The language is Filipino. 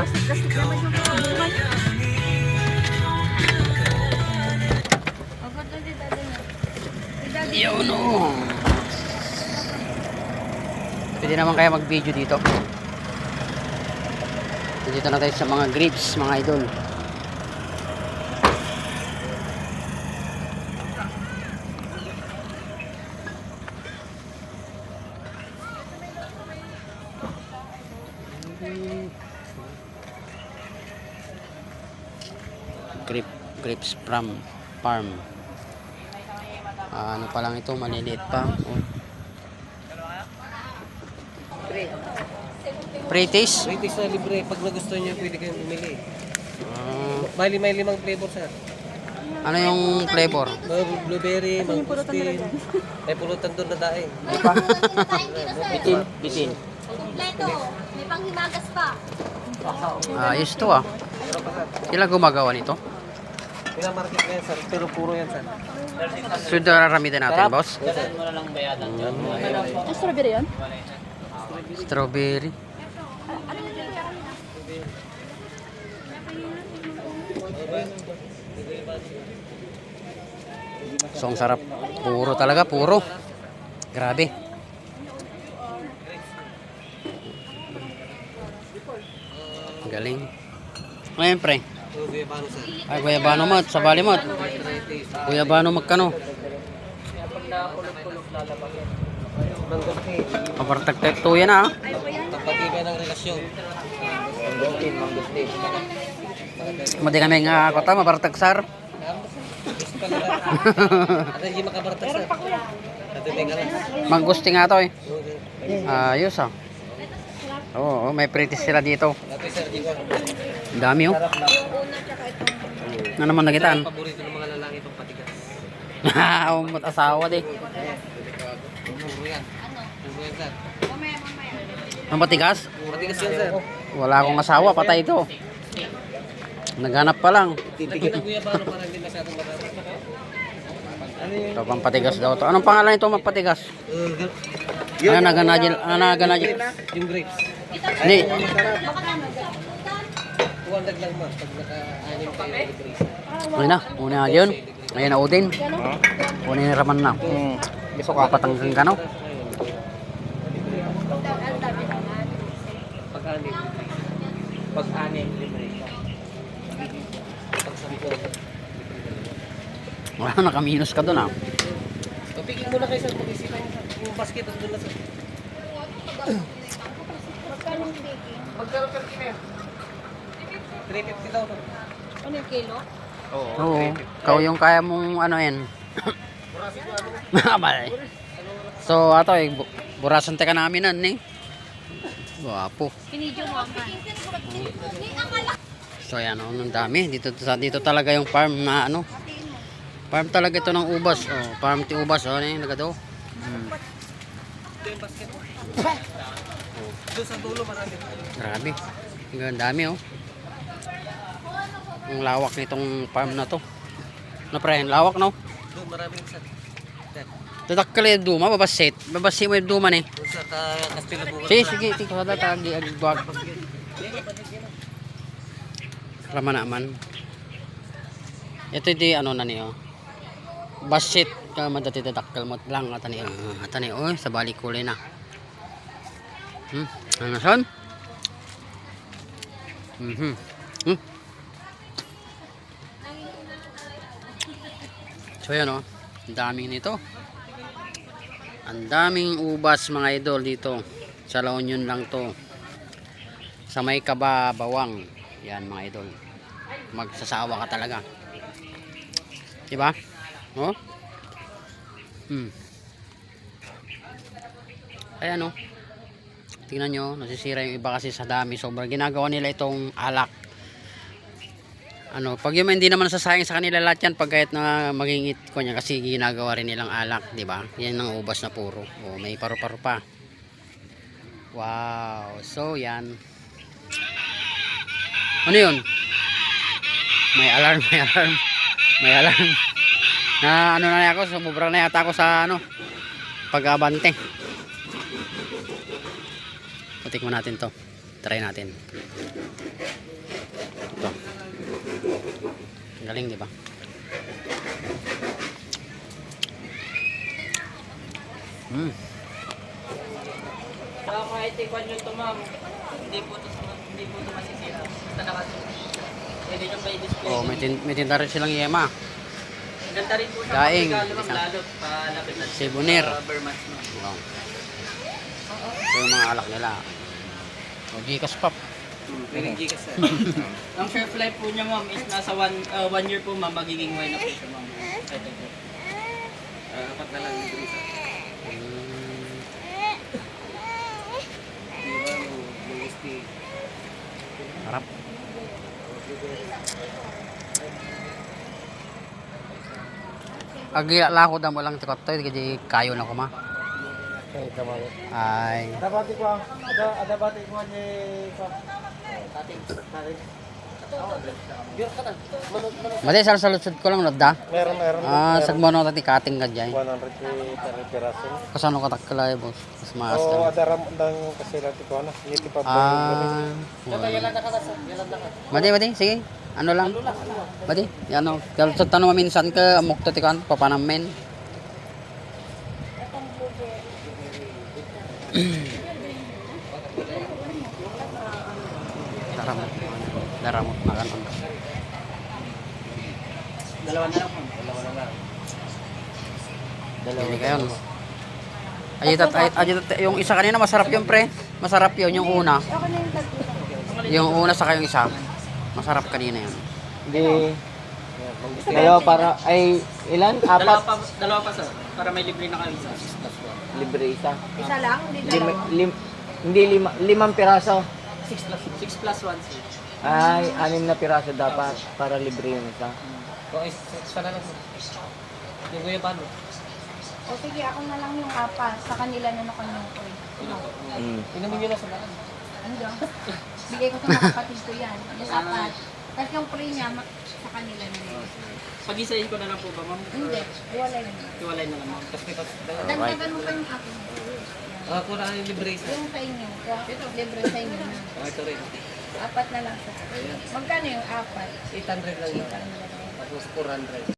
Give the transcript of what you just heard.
Plastic naman yung mga bunga niya. Agad na din dati na. Dati Yun o. Pwede naman kaya mag-video dito. Dito na tayo sa mga grapes, mga idol. Grape, grapes from farm. Ah, ano pa lang ito, maliliit pa. Oh. Pre-taste? Ratis na libre. Pag nagustuhan nyo, pwede kayong bumili. Ah, Bali, may limang flavor sir. ano yung flavor? May blueberry, mangustin. May pulutan doon na daing. Bitin. Bitin. Kompleto. May panghimagas pa. Ayos to ah. Sila gumagawa nito? Pinamarket na yan sir, pero puro yan sir. So, ito raramitan natin, boss? Ang strawberry yan? Strawberry. So, ang sarap. Puro talaga, puro. Grabe. Galing. Ngayon, pre. Ay, guyabano mat, sabali mat. Ratis. Guyabano magkano. Kapartag-tag to yan ah. Kapatibay ng relasyon. Mangustin, mangustin. Madi kami nga kota, mapartag sar. Gusto pa nila. At hindi makabartag sir. At may galas. Manggusti nga to eh. Ayos ah. Oo, may pretty sila dito. Sir. Ang dami oh. Lang. Ano naman nagitaan? Paborito ng mga lalaki itong patigas. Umot asawa di. Puro yan. Puro yan sir. Ang patigas? Patigas yan sir. Wala akong asawa, patay ito. Naghanap pa lang. Titigil ang guyabano para hindi masyadong marami. Ano? Ito pang patigas daw to. Anong pangalan ito magpatigas? Uh, Ano naganadil? Ano naganadil? yung grapes. Hindi. Tuwandag lang ma. Pag naka-anim kayo grapes. Ano na? Una yun. Ngayon na udin. Una yung raman na. Gusto Papatanggang ka no? Pag-anim. Pag-anim, libre. Pag-sampo. Wala nakaminus ka doon ah. Papigil muna kayo sir. Pag-isipan. Yung basket at doon na yung baking? Magkano per kilo? 350 daw. sir. Ano yung kilo? Oo. Ikaw yung kaya mong ano yan. Mabal. so ato eh, bu- burasan teka namin nan eh. Guwapo. Pinidyo mo ang So ayan oh, ang dami. Dito, dito talaga yung farm na ano. Farm talaga ito ng ubas. Oh, farm ti ubas. Oh, ano yung nagado? Hmm. Doon sa dulo marami. Grabe. Ang dami oh. Ang lawak nitong farm na to. Na pre, ang lawak no? Doon marami sir. Sir. Tatakal yung duma, babasit. Babasit mo yung duma ni. Ka-. Sige, sige, tiko sa data, agi, agi, buwag. Rama naman. Ito di ano na niyo. Basit ka madati tatakal mo lang at ani at ani oy sa balik kulay na. Hmm, ano son? Mhm. Hmm. So yan oh. Ang daming nito. Ang daming ubas mga idol dito. Sa La Union lang to. Sa may kaba bawang. Yan mga idol. Magsasawa ka talaga. Diba? Oh? Hmm. Ayan oh. Tingnan nyo, nasisira yung iba kasi sa dami. Sobrang ginagawa nila itong alak. Ano, pag yung hindi naman sasayang sa kanila lahat yan, pag kahit na magingit ko niya kasi ginagawa rin nilang alak, di ba? Yan ang ubas na puro. Oh, may paru-paro pa. Wow. So, yan. Ano yun? May alarm, may alarm. May alarm. Na ano na ako, sumubra na yata ako sa ano, pag-abante. Patik mo natin to. Try natin. Galing, di ba? Mm. Saka kahit ikwan nyo ito ma'am, hindi po ito hindi po ito masisira. Basta nakasuot. Pwede nyo may display. Oh, may, tin may tinda rin silang yema. Ganda rin po siya Daing. ma'am, lalo palapit na Sibonir. sa Burmans ma'am. Wow. Ito yung mga alak nila. O, Gcash pop. May nag-gigas sir. Ang shelf life po niya ma'am is nasa one, uh, one year po ma'am, magiging wine na po siya ma'am. Ito po. Ah, Apat na lang libre isa. Di ba, yung whiskey. Harap. Agi lako damo lang tikot to kaya kayo na ko ma. Mo. Ay. Adabati ko, ada adabati ko ni ko. Tating, tating. Biar ka na. Manod, manod. Mali sal salusod ko lang nodda. Meron, meron. Ah, sagmono tati kating ka jay. 100 ki piraso. Kasano ka taklay boss? Mas maas Oo, ka. ada ram ng kasi lati ko na. Ngiti pa po. Ah. Yalan na ka na. Yalan na ka. Madi, madi, sige. Ano lang? Madi, ano? Kalau sa tanong minsan ka amok to tikan papanamen. Daramot makan on. Dalawa na lang. Dalawa na lang. Dalawa kayo. Ay, tat, ay, ay, tat, yung isa kanina masarap yung pre. Masarap yun, yung una. Na yung una sa yung isa. Masarap kanina yun. Di, dalawa para, ay, ilan? Dalawa Apat? pa, dalawa pa sir. Para may libre na kayo isa. Libre isa. Isa lang, hindi Lim, dalawa. lim, hindi lima, limang piraso. 6 plus 6 plus 1 sir. Ay, anim na piraso dapat para libre yung isa. Kung is, isa na lang. Yung kuya paano? O sige, ako na lang yung apat. Sa kanila na nakanyong ko eh. Mm. Inumin nyo na sa daan. Hanggang. Bigay ko sa mga kapatid ko yan. Yung apat. Tapos yung pre niya, ma- sa kanila na yun. Pag-isahin ko na lang po ba ma'am? Hindi, wala yun. Iwalay na lang ma'am. Tapos may dalawa. Dagdagan mo pa yung akin. Ah, kuna yung libre isa. Yung sa inyo. Libre sa inyo na. Ah, ito rin. Apat na lang sa Magkano yung apat? 800 lang yun. Tapos 400.